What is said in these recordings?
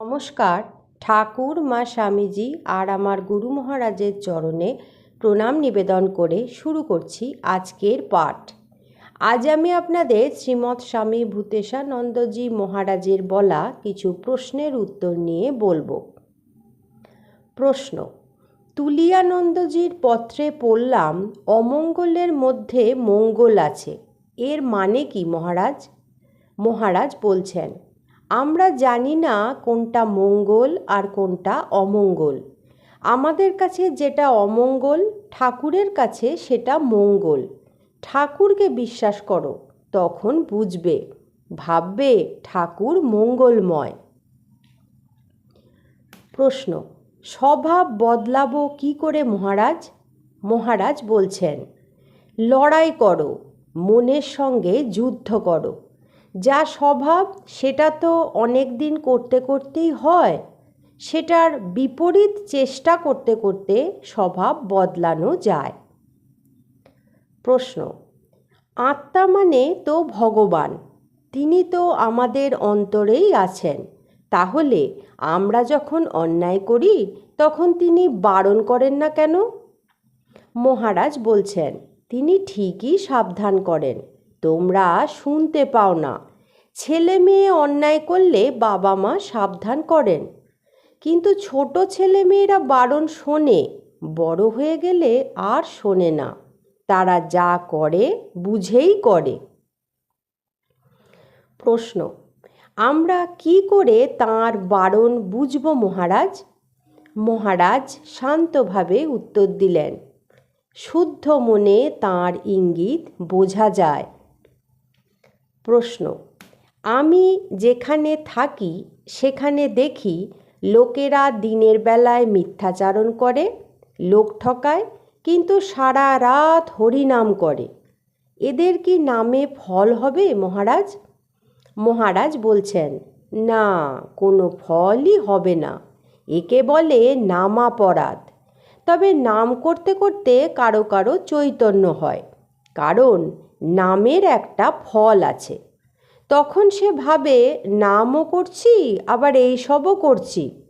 নমস্কার। ঠাকুর, মা স্বামীজি আর আমার গুরু মহারাজের চরণে প্রণাম নিবেদন করে শুরু করছি আজকের পাঠ। আজ আমি আপনাদের শ্রীমৎ স্বামী ভূতেশানন্দজি মহারাজের বলা কিছু প্রশ্নের উত্তর নিয়ে বলব। প্রশ্ন, তুলিয়ানন্দজির পত্রে পড়লাম, অমঙ্গলের মধ্যে মঙ্গল আছে, এর মানে কি মহারাজ? মহারাজ বলছেন আমরা জানি না কোনটা মঙ্গল আর কোনটা অমঙ্গল। আমাদের কাছে যেটা অমঙ্গল, ঠাকুরের কাছে সেটা মঙ্গল। ঠাকুরকে বিশ্বাস করো, তখন বুঝবে, ভাববে ঠাকুর মঙ্গলময়। প্রশ্ন স্বভাব বদলাবো কি করে মহারাজ? মহারাজ বলছেন, লড়াই করো, মনের সঙ্গে যুদ্ধ করো। যা স্বভাব সেটা তো অনেক দিন করতে করতেই হয়। সেটার বিপরীত চেষ্টা করতে করতে স্বভাব বদলানো যায়। প্রশ্ন, আত্মা মানে তো ভগবান, তিনি তো আমাদের অন্তরেই আছেন। তাহলে আমরা যখন অন্যায় করি, তখন তিনি বারণ করেন না কেন? মহারাজ বলছেন, তিনি ঠিকই সাবধান করেন। তোমরা শুনতে পাও না। ছেলে মেয়ে অন্যায় করলে বাবা মা সাবধান করেন। কিন্তু ছোট ছেলে মেয়েরা বারণ শোনে, বড় হয়ে গেলে আর শোনে না। তারা যা করে, বুঝেই করে। প্রশ্ন, আমরা কি করে তাঁর বারণ বুঝব মহারাজ? মহারাজ শান্তভাবে উত্তর দিলেন, শুদ্ধ মনে তাঁর ইঙ্গিত বোঝা যায়। প্রশ্ন, আমি যেখানে থাকি সেখানে দেখি লোকেরা দিনের বেলায় মিথ্যাচারণ করে, লোক ঠকায়, কিন্তু সারা রাত হরিনাম করে। এদের কি নামে ফল হবে মহারাজ? মহারাজ বলছেন, না, কোনো ফলই হবে না। একে বলে নামাপরাধ। তবে নাম করতে করতে কারও কারও চৈতন্য হয়। কারণ নামের একটা ফল আছে। তখন সে ভাবে, নামও করছি, আবার এই সবও করছি।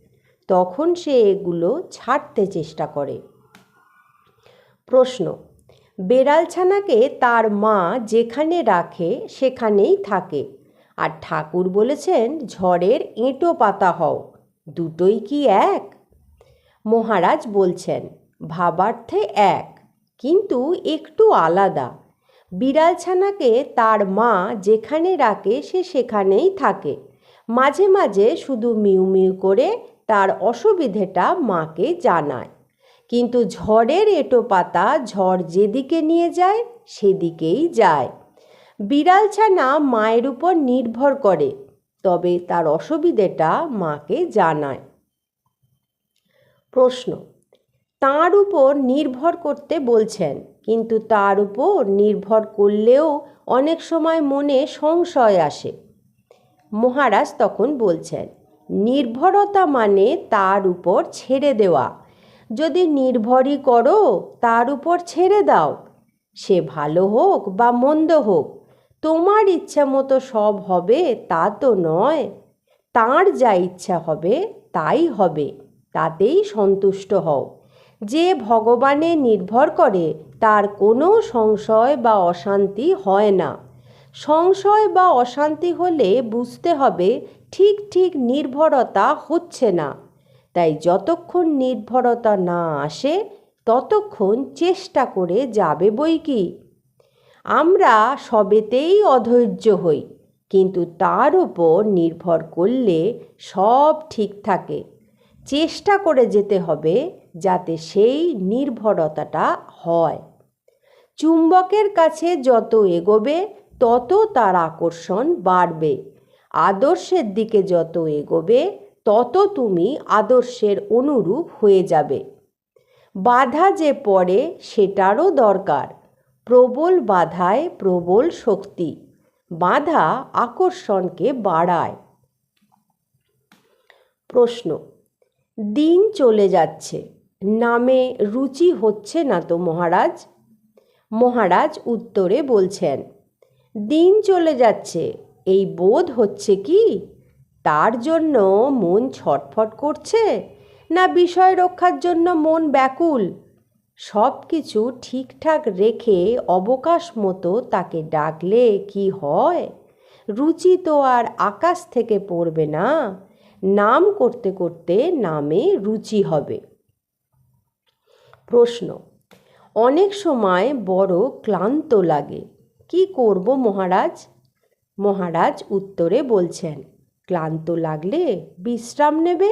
তখন সে এগুলো ছাড়তে চেষ্টা করে। প্রশ্ন, বেড়ালছানাকে তার মা যেখানে রাখে, সেখানেই থাকে। আর ঠাকুর বলেছেন, ঝড়ের এঁটো পাতা হও, দুটোই কি এক? মহারাজ বলছেন, ভাবার্থে এক, কিন্তু একটু আলাদা। বিড়ালছানাকে তার মা যেখানে রাখে সে সেখানেই থাকে। মাঝে মাঝে শুধু মিউ মিউ করে তার অসুবিধেটা মাকে জানায়। কিন্তু ঝড়ের এঁটো পাতা ঝড় যেদিকে নিয়ে যায়, সেদিকেই যায়। বিড়ালছানা মায়ের উপর নির্ভর করে, তবে তার অসুবিধেটা মাকে জানায়। প্রশ্ন, তাঁর উপর নির্ভর করতে বলছেন কিন্তু তার উপর নির্ভর করলেও অনেক সময় মনে সংশয় আসে। মহারাজ তখন বলছেন, নির্ভরতা মানে তার উপর ছেড়ে দেওয়া। যদি নির্ভরই করো, তার উপর ছেড়ে দাও। সে ভালো হোক বা মন্দ হোক, তোমার ইচ্ছা মতো সব হবে তা তো নয়। তাঁর যা ইচ্ছা হবে, তাই হবে। তাতেই সন্তুষ্ট হও। যে ভগবানে নির্ভর করে তার কোনো সংশয় বা অশান্তি হয় না। সংশয় বা অশান্তি হলে বুঝতে হবে ঠিক ঠিক নির্ভরতা হচ্ছে না। তাই যতক্ষণ নির্ভরতা না আসে, ততক্ষণ চেষ্টা করে যাবে বই কি? আমরা সবেতেই অধৈর্য হই, কিন্তু তার উপর নির্ভর করলে সব ঠিক থাকে। চেষ্টা করে যেতে হবে যাতে সেই নির্ভরতাটা হয়। চুম্বকের কাছে যত এগোবে, তত তার আকর্ষণ বাড়বে। আদর্শের দিকে যত এগোবে, তত তুমি আদর্শের অনুরূপ হয়ে যাবে। বাধা যে পড়ে, সেটারও দরকার। প্রবল বাধায় প্রবল শক্তি। বাধা আকর্ষণকে বাড়ায়। প্রশ্ন, দিন চলে যাচ্ছে। নামে রুচি হচ্ছে না তো মহারাজ? মহারাজ উত্তরে বলছেন, দিন চলে যাচ্ছে, এই বোধ হচ্ছে কি? তার জন্য মন ছটফট করছে, না বিষয় রক্ষার জন্য মন ব্যাকুল? সব কিছু ঠিকঠাক রেখে অবকাশ মতো তাকে ডাকলে কি হয়? রুচি তো আর আকাশ থেকে পড়বে না, নাম করতে করতে নামে রুচি হবে। প্রশ্ন অনেক সময় বড় ক্লান্ত লাগে। কি করব মহারাজ? মহারাজ উত্তরে বলছেন, ক্লান্ত লাগলে বিশ্রাম নেবে?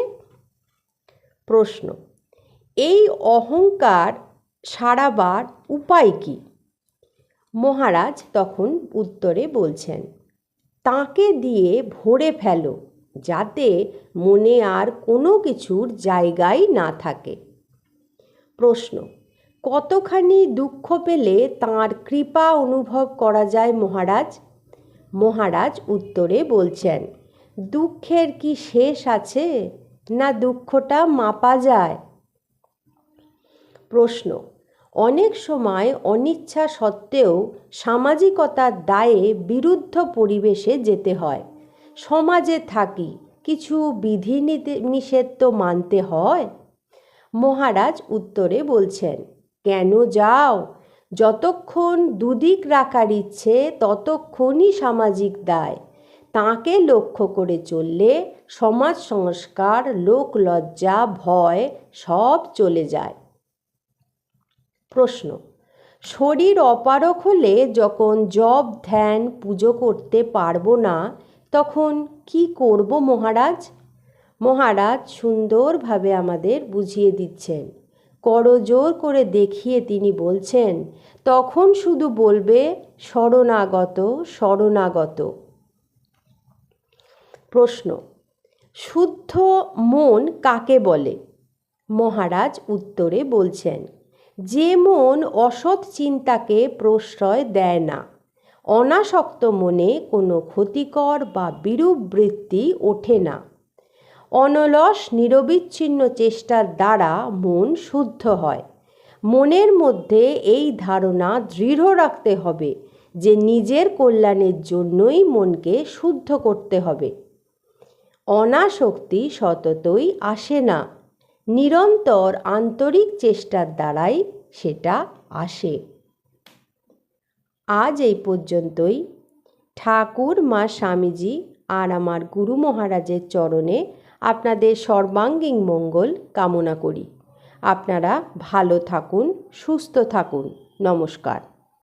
প্রশ্ন, এই অহংকার সারাবার উপায় কি? মহারাজ তখন উত্তরে বলছেন, তাকে দিয়ে ভরে ফেলো, যাতে মনে আর কোনো কিছুর জায়গাই না থাকে। প্রশ্ন কতখানি দুঃখ পেলে তাঁর কৃপা অনুভব করা যায় মহারাজ? মহারাজ উত্তরে বলছেন, দুঃখের কি শেষ আছে না দুঃখটা মাপা যায়? প্রশ্ন, অনেক সময় অনিচ্ছা সত্ত্বেও সামাজিকতার দায়ে বিরুদ্ধ পরিবেশে যেতে হয়। সমাজে থাকি, কিছু বিধি নিষেধ তো মানতে হয়? মহারাজ উত্তরে বলছেন কেন যাও? যতক্ষণ দুদিক রাখার ইচ্ছে, ততক্ষণই সামাজিক দায়। তাকে লক্ষ্য করে চললে সমাজ সংস্কার, লোক লজ্জা, ভয় সব চলে যায়। প্রশ্ন, শরীর অপারক হলে যখন জব ধ্যান, পুজো করতে পারব না, তখন কি করব মহারাজ? মহারাজ সুন্দরভাবে আমাদের বুঝিয়ে দিচ্ছেন। করজোর করে দেখিয়ে তিনি বলছেন, তখন শুধু বলবে, শরণাগত শরণাগত। প্রশ্ন, শুদ্ধ মন কাকে বলে? মহারাজ উত্তরে বলছেন, যে মন অসৎ চিন্তাকে প্রশ্রয় দেয় না, অনাসক্ত মনে কোনো ক্ষতিকর বা বিরূপ বৃত্তি ওঠে না। অনলস নিরবিচ্ছিন্ন চেষ্টার দ্বারা মন শুদ্ধ হয়। মনের মধ্যে এই ধারণা দৃঢ় রাখতে হবে যে নিজের কল্যাণের জন্যই মনকে শুদ্ধ করতে হবে। অনাসক্তি সততই আসে না। নিরন্তর আন্তরিক চেষ্টার দ্বারাই সেটা আসে। আজ এই পর্যন্তই। ঠাকুর, মা স্বামীজি আর আমার গুরু মহারাজের চরণে আপনাদের সর্বাঙ্গীন মঙ্গল কামনা করি। আপনারা ভালো থাকুন সুস্থ থাকুন। নমস্কার।